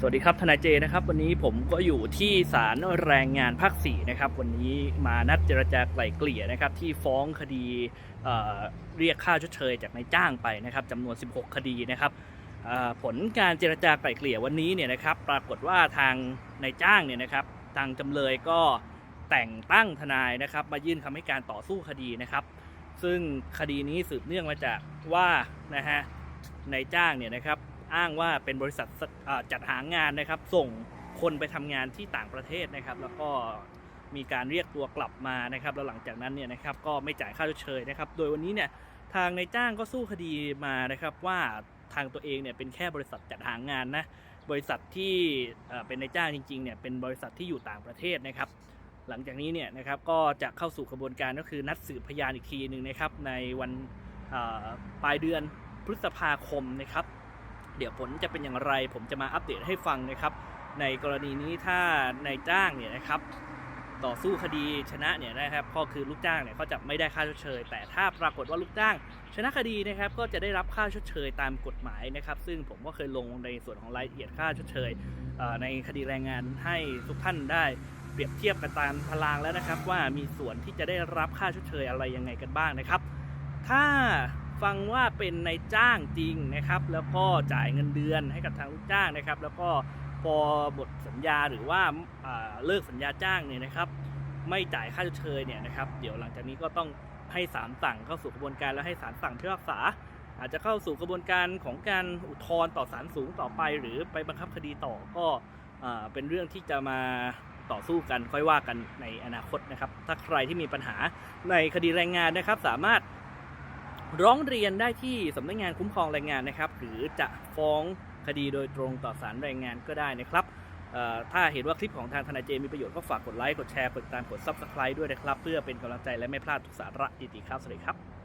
สวัสดีครับทนายเจนะครับ วันนี้ผมก็อยู่ที่ศาลแรงงานภาค4นะครับวันนี้มานัดเจรจาไกล่เกลี่ยนะครับที่ฟ้องคดีเเรียกค่าชดเชยจากนายจ้างไปนะครับจำนวน 16 คดีนะครับผลการเจรจาไกล่เกลี่ยวันนี้เนี่ยนะครับปรากฏว่าทางนายจ้างเนี่ยนะครับทางจำเลยก็แต่งตั้งทนายนะครับมายื่นคำให้การต่อสู้คดีนะครับ ซึ่งคดีนี้สืบเนื่องมาจากว่านะฮะนายจ้างเนี่ยนะครับ อ้างว่าเป็นบริษัทจัดหางานนะครับ ส่งคนไปทำงานที่ต่างประเทศนะครับ แล้วก็มีการเรียกตัวกลับมานะครับแล้วหลังจากนั้นเนี่ยนะครับก็ไม่จ่ายค่าชดเชยนะครับ โดยวันนี้เนี่ยทางนายจ้างก็สู้คดีมานะครับว่าทางตัวเองเนี่ยเป็นแค่บริษัทจัดหางานนะบริษัทที่เป็นนายจ้างจริงๆเนี่ยเป็นบริษัทที่อยู่ต่างประเทศนะครับ หลังจากนี้เนี่ยนะครับก็จะเข้าสู่กระบวนการก็คือนัดสืบพยานอีกทีหนึ่งนะครับในวันปลายเดือนพฤษภาคมนะครับ เดี๋ยวผลจะเป็นอย่างไร ผมจะมาอัปเดตให้ฟังนะครับ ในกรณีนี้ถ้านายจ้างเนี่ยนะครับต่อสู้คดีชนะเนี่ยนะครับก็คือลูกจ้างเนี่ยเขาจะไม่ได้ค่าชดเชย แต่ถ้าปรากฏว่าลูกจ้าง ชนะคดีนะครับก็จะได้รับค่าชดเชยตามกฎหมายนะครับ ซึ่งผมก็เคยลงในส่วนของรายละเอียดค่าชดเชยในคดีแรงงานให้ทุกท่านได้เปรียบเทียบกันตามตารางแล้วนะครับ ว่ามีส่วนที่จะได้รับค่าชดเชยอะไรยังไงกันบ้างนะครับ ถ้า ฟังว่าเป็นในายจ้างจริงนะครับ แล้วก็จ่ายเงินเดือนให้กับทางลูกจ้างนะครับ แล้วก็พอหมดสัญญาหรือว่าาเลิกสัญญาจ้างเนี่ยนะครับ ไม่จ่ายค่าชดเชยเนี่ยนะครับ เดี๋ยวหลังจากนี้ก็ต้องให้ศาลสั่งเข้าสู่กระบวนการแล้วให้ศาลสั่งพิพากษา อาจจะเข้าสู่กระบวนการของการอุทธรณ์ต่อศาลสูงต่อไป หรือไปบังคับคดีต่อก็อ่าเป็นเรื่องที่จะมาต่อสู้กันค่อยว่ากันในอนาคตนะครับ ถ้าใครที่มีปัญหาในคดีแรงงานนะครับ สามารถ ร้องเรียนได้ที่สำนักงานคุ้มครองแรงงานนะครับ หรือจะฟ้องคดีโดยตรงต่อศาลแรงงานก็ได้นะครับถ้าเห็นว่าคลิปของทางทนายเจมีประโยชน์ก็ฝากกดไลค์ กดแชร์ กดติดตาม กด Subscribe ด้วยนะครับ เพื่อเป็นกำลังใจและไม่พลาดทุกสาระดีๆครับ สวัสดีครับ